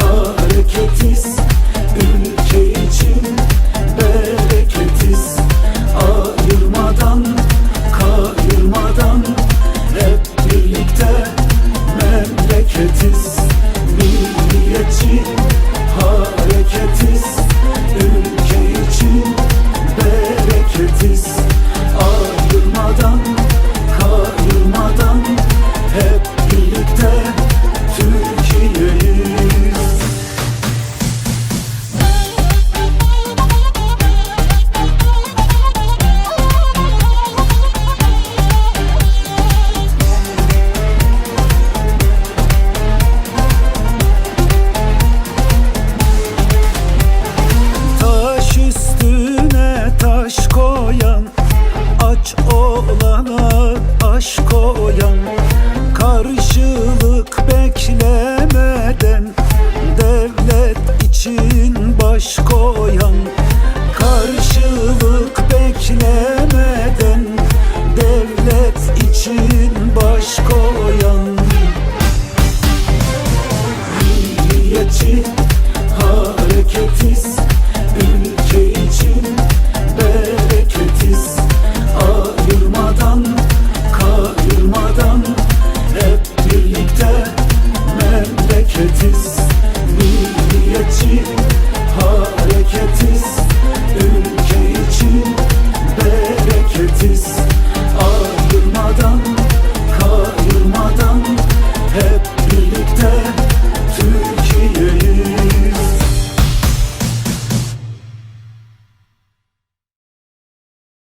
hareketiz. Ülke bereketiz. Ayırmadan, kayırmadan Hep birlikte memleketiz. Milliyetçi hareketiz Ablana aşk koyan Karşılık beklemeden Devlet için baş koyan Karşılık beklemeden Devlet için baş koyan. Milliyetçi